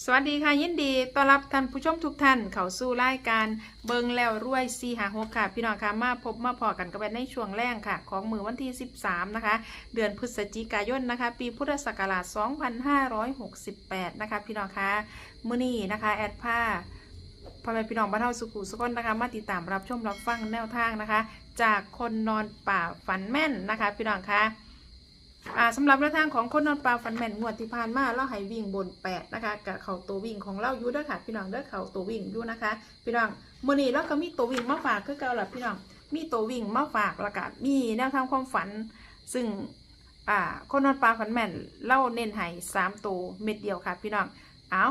สวัสดีค่ะยินดีต้อนรับท่านผู้ชมทุกท่าน เข้าสู่รายการเบิงแล้วรวยซีหาหกค่ะ พี่น้องค่ะมาพบมาพอกันกันในช่วงแรกค่ะ ของมือวันที่ 13 นะคะ เดือนพฤศจิกายนนะคะ ปีพุทธศักราช 2568 นะคะ พี่น้องค่ะมื้อนี้นะคะ แอดผ้าพ่อแม่พี่น้องบ้านเฮาสุขุสุขนนะคะ มาติดตามรับชมรับฟังแนวทางนะคะ จากคนนอนป่าฝันแม่นนะคะ พี่น้องค่ะ อ่าสำหรับแนวทางของคนนอนปลาฟันแมนงวดที่ผ่านมาเราให้วิ่งบนแปดนะคะกับเข่าตัววิ่งของเราอยู่เด้อค่ะ พี่น้องเด้อเข่าตัววิ่งอยู่นะคะ พี่น้องมื้อนี้เราก็มีตัววิ่งมาฝากคือเก่าล่ะพี่น้องมีตัววิ่งมาฝากแล้วก็มีแนวทางความฝัน ซึ่งอ่าคนนอนปลาฟันแมนเล่าเน้นให้สามตัวเม็ดเดียวค่ะพี่น้องเอา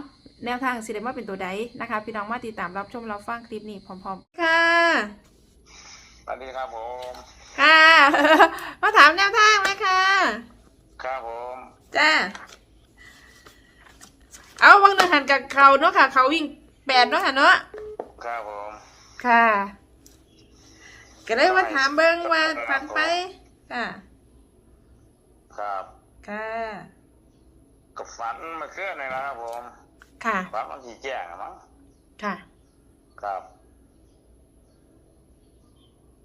แนวทางสิได้มาเป็นตัวใดนะคะ พี่น้องมาติดตามรับชมรับฟังคลิปนี้พร้อม ๆ ค่ะ สวัสดีครับผม ค่ะ มาถามแนวทางไหมค่ะครับผมจ้า เอาวังหนึ่งหันกับเขาเนาะค่ะ เขาวิ่งแปดเนาะค่ะเนาะ ครับผมค่ะ ก็เลยมาถามเบิ้งว่าฟันไป ค่ะ ครับ ค่ะ กับฝันเมาเคลื่อนเลยนะครับผมค่ะฝันมันขี่แจ้งอะมั้งค่ะ ครับ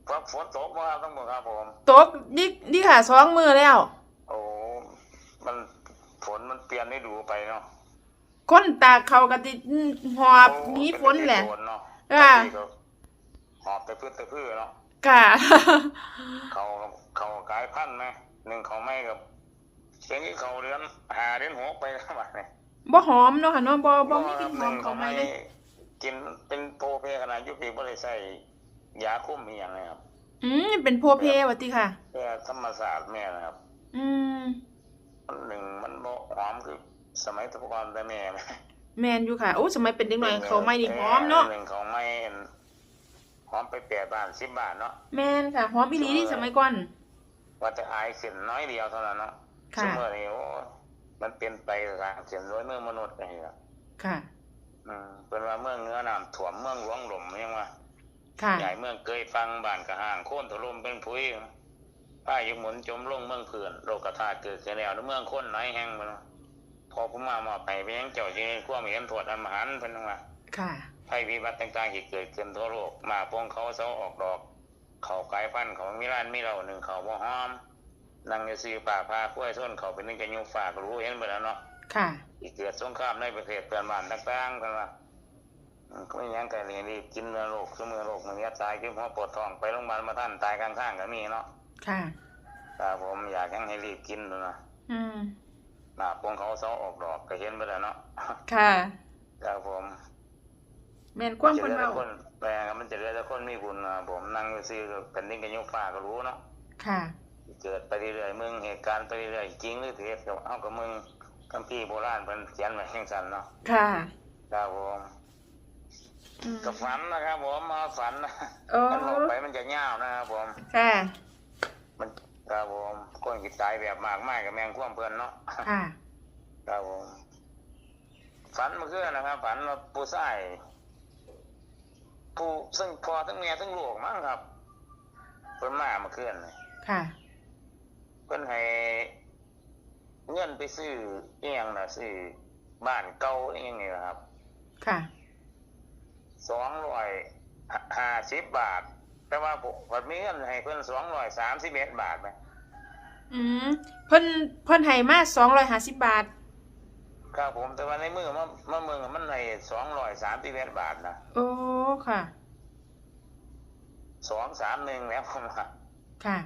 ครับฝนตกมาทั้งหมดครับผม ตกนี่นี่ค่ะสองมือแล้ว โอ้มันฝนมันเปลี่ยนได้ดูไปเนาะคนตากเขากะติหอบโอ้หนีฝนแหละ เป็ฝนเนาะค่ะ บางทีก็หอบแต่พื้นแต่พื้นเนาะค่ะ เขาเขากลายพันธุ์ไหมหนึ่งเขาไม่กับเสียงที่เขาเดือนหาเดือนหกไปแล้วบัดเนี่ยบ่หอมเนาะค่ะเนาะบ่บ่มีกลิ่นหอมเขาไม่เลย กินเป็นโปรเพขนาดยุพีบ่ได้ใส่ ยาคุมอีหยังเลยครับ อืมเป็นโพเพวะติค่ะ เพื่อธรรมศาสตร์แม่นะครับ อืม มันหนึ่งมันบ่หอมคือ สมัยแตะกอนแต่แม่ไหมแมนอยู่ค่ะ โอ้สมัยเป็นเด็กน้อยเขาไม่นี่หอมเนาะหนึ่งเขาไม่หอมไปแปดบาทสิบบาทเนาะแมนค่ะหอมอีหลีที่สมัยก่อน ว่าจะอายเสียนน้อยเดียวเท่านั้นเนาะค่ะ สมมตินี่โอ้มันเป็นไปทางเสียนร้อยเมืองมนุษย์นี่ครับค่ะ อืมเป็นว่าเมืองเนื้อน้ำถ่วมเมืองหลวงหล่มยังว่า ค่ะใหญ่เมืองเคยฟังบ้านกระห่างโค่นถล่มเป็นผุยป้ายุหมุนจมลงเมืองเผื่อนโลกธาตุเกิดขึ้นแล้วในเมืองคนน้อยแห้งมันพอผมมามาไปไปยังเจ้าจีความเห็นถวดอันมหันต์เป็นว่าค่ะภัยพิบัติต่างๆที่เกิดขึ้นทั่วโลกมาพงเขาเสาออกดอก เขากลายพันธุ์เขามีร้านมีเราหนึ่งเขาบ่หอมนั่งในซื้อป่าพาคุ้วยส้นเขาเป็นนึงจะยุฝากรู้เห็นไปแล้วเนาะค่ะที่เกิดสงครามในประเทศเพื่อนบ้านต่างๆกันว่าอืมก็ ไม่ยังไงเลยรีบกินเนื้อโรคสมือโรคมันเนี้ยตายคือหัวปวดท้องไปโรงพยาบาลมาท่านตายกลางทางก็มีเนาะค่ะแต่ผมอยากให้รีบกินดูนะอืมหน้าพงเขาเสาออกดอกก็เห็นไปแล้วเนาะค่ะครับผมแมนกว้างจะคนเหลือเบาแต่คนแปลงมันจะเหลือแต่คนมีบุญนะผมนั่งอยู่ซื้อเป็นนิ่งกันยกฟ้าก็รู้เนาะค่ะ เกิดไปเรื่อยๆมึงเหตุการณ์ไปเรื่อยๆจริงหรือเท็จกับเอากับมึงคัมภีร์โบราณเป็นเขียนไว้แห่งสันเนาะค่ะครับผมอืม กับฝันนะครับผมมาฝันนะโอ้มันออกไปมันจะยาวนะครับผมค่ะ มันครับผมคนกิจใจแบบมากมายกับแมงคว่ำเพื่อนเนาะค่ะครับผมฝันเมื่อคืนนะครับฝันว่าผู้ชายผู้ซึ่งพอทั้งเมียทั้งลูกมั้งครับเพิ่นมาเมื่อคืนนี่ค่ะเพิ่นให้เงินไปซื้อเอียงนะซื้อบ้านเก่าเอียงนี่นะครับ ค่ะ สองร้อยห้าสิบบาท แต่ว่าผมผมมีเงินให้เพิ่นสองร้อยสามสิบเอ็ดบาทไหมอืมเพิ่นเพิ่นให้มาสองร้อยห้าสิบบาท ครับผมแต่ว่าในมือมันมันมือมันให้สองร้อยสามสิบเอ็ดบาทนะโอ้ค่ะสองสามหนึ่งแล้วผมว่าค่ะ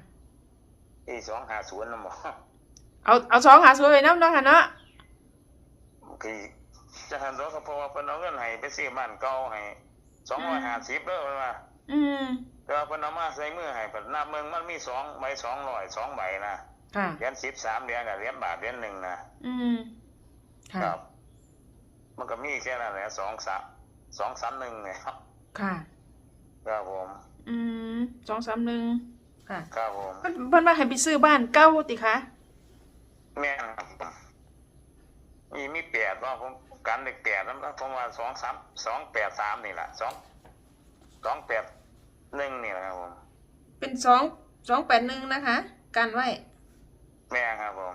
ที่สองหาศูนย์นะหมอเอาเอาสองหาสวยไว้น้ำเนาะค่ะเนาะคือจะหันตัวก็เพราะว่าเพิ่นเอาเงินให้ไปซื้อบ้านเก่าให้ สองร้อยห้าสิบเด้อเพิ่นว่าอืมแต่ว่าเพิ่นเอามาใส่มือให้เพิ่นนับเมืองมันมีสองใบสองร้อยสองใบนะค่ะ เหรียญสิบสามเหรียญกับเหรียญบาทเหรียญหนึ่งนะอืมค่ะ ครับ มันก็มีแค่นั้นแหละสองสามสองสามหนึ่งเนี่ยครับค่ะ ครับผมอืมสองสามหนึ่งค่ะครับผมเพิ่นเพิ่นว่าให้ไปซื้อบ้านเก่าติคะ แม่นครับมีมีแปดว่าผม กันเด็กแปดแล้วผมว่าสองสามสองแปดสามนี่แหละสองสองแปดหนึ่งนี่แหละครับผมเป็นสองสองแปดหนึ่งนะคะ กันไว้ แม่ครับผม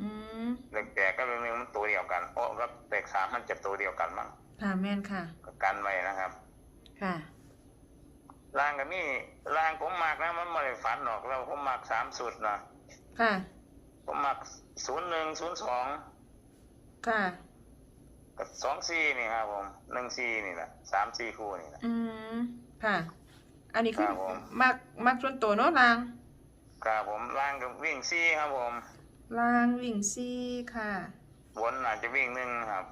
อืมเด็กแปดก็เรื่องนึงมันตัวเดียวยวกันโอ้ก็เลขสามมันจะตัวเดียวกันมั้งค่ะแม่นค่ะ ก็กันไว้นะครับ ค่ะล่างก็มีล่างผมมักนะมันไม่ได้ฝันหรอกแล้วผมมักสามสุดนะค่ะ ผมมักศูนย์หนึ่งศูนย์สองค่ะ กับสองสี่นี่ครับผมหนึ่งสี่นี่แหละสามสี่คู่นี่แหละอืมค่ะ อันนี้คือครับผมมักมักส่วนตัวเนาะลางครับผมล่างก็วิ่งสี่ครับผมลางวิ่งซี่ค่ะ บนอาจจะวิ่งหนึ่งครับ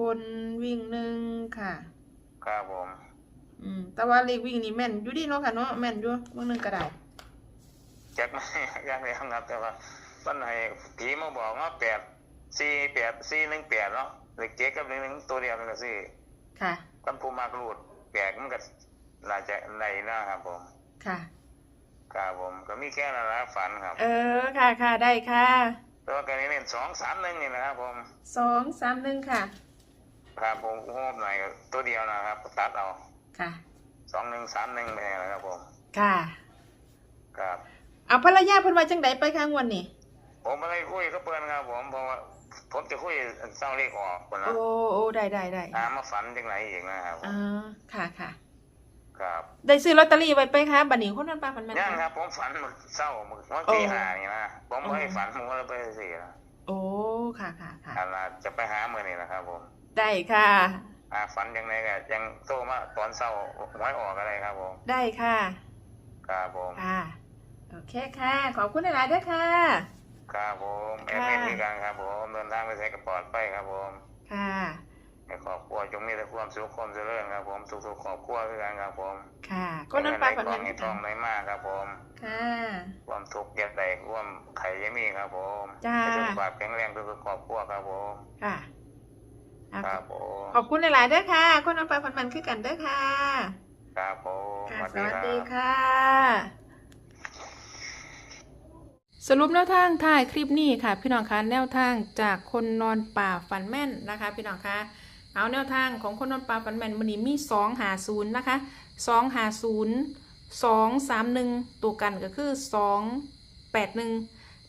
บนวิ่งหนึ่งค่ะครับผม อืม แต่ว่าเลขวิ่งนี่แม่นอยู่ดีเนาะค่ะเนาะแม่นอยู่เมื่อนึงก็ได้แจ็คไม่ยังไม่ครับแต่ว่ามันให้ผีมาบอกว่าแปดสี่แปดสี่หนึ่งแปดเนาะ เลขเจ็ดกับหนึ่งหนึ่งตัวเดียวกันก็สี่ค่ะกันภูมากรูดแปลกมันก็น่าจะในนะครับผมค่ะครับผมก็มีแค่นั้นละฝันครับ เออค่ะค่ะได้ค่ะแต่ว่าการนี้เน้นสองสามหนึ่งนี่นะครับผมสองสามหนึ่งค่ะครับผมโฮมหน่อยก็ตัวเดียวนะครับตัดเอาค่ะสองหนึ่งสามหนึ่งไปนะครับผม ค่ะ ครับ เอาภรรยาเพิ่นว่าจังไดไปข้างวันนี่ผมไม่ได้คุยก็เปิดครับผมเพราะว่า ผมจะคุยเศร้าเลขออกคนนะโอ้โอ้ได้ได้ได้หามาฝันจังไรอีกนะครับผมอ่าค่ะค่ะครับได้ซื้อลอตเตอรี่ไว้ไปคะบัดนี้คนนั้นปลาฝันแม่นยังค่ะครับ ผมฝันมื้อเศร้าเมื่อตีห้านี่นะผมไม่ได้ฝันผมก็เลยไปสี่นะโอ้ค่ะค่ะค่ะอันน่ะจะไปหาเมื่อนี่นะครับผมได้ค่ะอ่าฝันยังไงก็ยังโตมาตอนเศร้าไว้ออกอะไรครับผมได้ค่ะครับผมค่ะโอเคค่ะ ขอบคุณหลายๆด้วยค่ะ ครับผมแอดค่ะมินด้วยกันครับผมเดินทางไปใช้กระปลอดไปครับผมค่ะให้ครอบครัวจงมีแต่ความสุขความเจริญครับผมทุกๆครอบครัวด้วยกันครับผมค่ะคนนั้นปลาฝันเงิแม่นนในทองในมากครับผมค่ะความทุกข์เย็ดใดความไข่ยมีครับผมจ้าให้สุขภาพแข็งแรงทุกๆครอบครัวครับผมค่ะอะครับผมขอบคุณหลายๆด้วยค่ะคนนั้นปลาฝันแม่นคือกันเด้อค่ะครับผมค่ะสสวัวัสสดีดีครับค่ะ สรุปแนวทางท้ายคลิปนี้ค่ะ พี่น้องคะแนวทางจากคนนอนป่าฝันแม่นนะคะ พี่น้องคะเอาแนวทางของคนนอนป่าฝันแม่นมันนี้มีสองหาศูนย์นะคะสองหาศูนย์สองสามหนึ่งตัวกันก็คือสองแปดหนึ่ง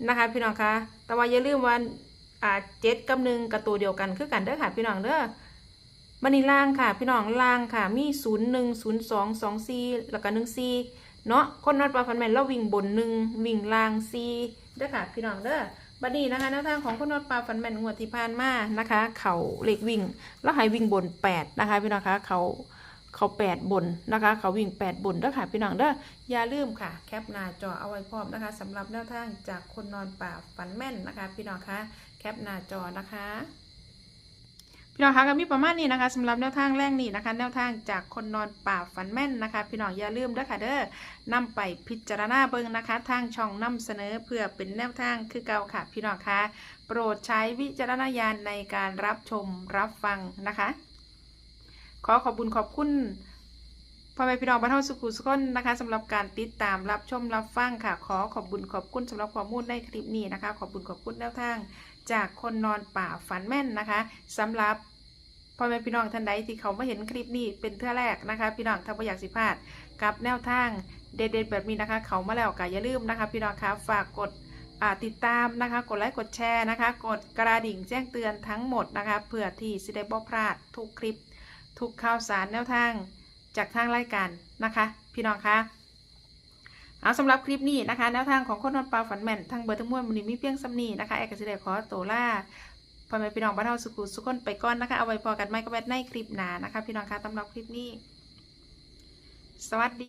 นะคะ พี่น้องคะแต่ว่าอย่าลืมว่าอ่าเจ็ดกับหนึ่งกับตัวเดียวกันคือกันเด้อค่ะพี่น้องเด้อบันนี้ล่างค่ะ พี่น้องล่างค่ะมีศูนย์หนึ่งศูนย์สองสองสี่แล้วก็หนึ่งสี่ เนาะคนนัดปลาฟันแมนเราวิ่งบนหนึ่งวิ่งล่างสี่เด้อค่ะพี่น้องเด้อบัดนี้นะคะแนวทางของคนนัดปลาฟันแมนงวดที่ผ่านมานะคะ เขาเล็กวิ่งแล้วให้วิ่งบนแปดนะคะพี่น้องคะเขาเขาแปดบนนะคะ เขาวิ่งแปดบนเด้อค่ะพี่น้องเด้ออย่าลืมค่ะ แคปหน้าจอเอาไว้พร้อมนะคะสำหรับแนวทางจากคนนอนป่าฝันแม่นนะคะ พี่น้องคะแคปหน้าจอนะคะ พี่น้องคะก็มีประมาณนี้นะคะสำหรับแนวทางแรกนี้นะคะ แนวทางจากคนนอนป่าฝันแม่นนะคะ พี่น้องอย่าลืมเด้อค่ะเด้อนำไปพิจารณาเบิ่งนะคะ ทางช่องนำเสนอเพื่อเป็นแนวทางคือเก่าค่ะ พี่น้องคะโปรดใช้วิจารณญาณในการรับชมรับฟังนะคะ ขอขอบคุญขอบคุณพ่อแม่พี่น้องบ้านเฮาสุขุสุขคนนะคะสำหรับการติดตามรับชมรับฟังค่ะ ขอขอบคุญขอบคุณสำหรับข้อมูลในคลิปนี้นะคะ ขอบคุญขอบคุณแนวทาง จากคนนอนป่าฝันแม่นนะคะสำหรับ พ่อแม่พี่น้องท่านใดที่เขามาเห็นคลิปนี้เป็นเทื่อแรกนะคะ พี่น้องถ้าไม่อยากสิพลาดกับแนวทางเด็ดๆแบบนี้นะคะ เขามาแล้วก็อย่าลืมนะคะ พี่น้องคะฝากกดติดตามนะคะ กดไลค์กดแชร์นะคะ กดกระดิ่งแจ้งเตือนทั้งหมดนะคะเพื่อที่สิได้บ่พลาดทุกคลิป ทุกข่าวสารแนวทางจากทางรายการนะคะ พี่น้องคะเอาสำหรับคลิปนี้นะคะ แนวทางของคนนอนปลาฝันแม่นทางเบอร์ทั้งมวลมันนี้มีเพียงสำนีนะคะแอกกสิเดขอตัวล่า พ่อแม่พี่น้องบ้านเฮาสุขุสุขคนไปก่อนนะคะ เอาไว้พอกันไม่ก็แบบในคลิปหนานะคะ พี่น้องคะสำหรับคลิปนี้ สวัสดี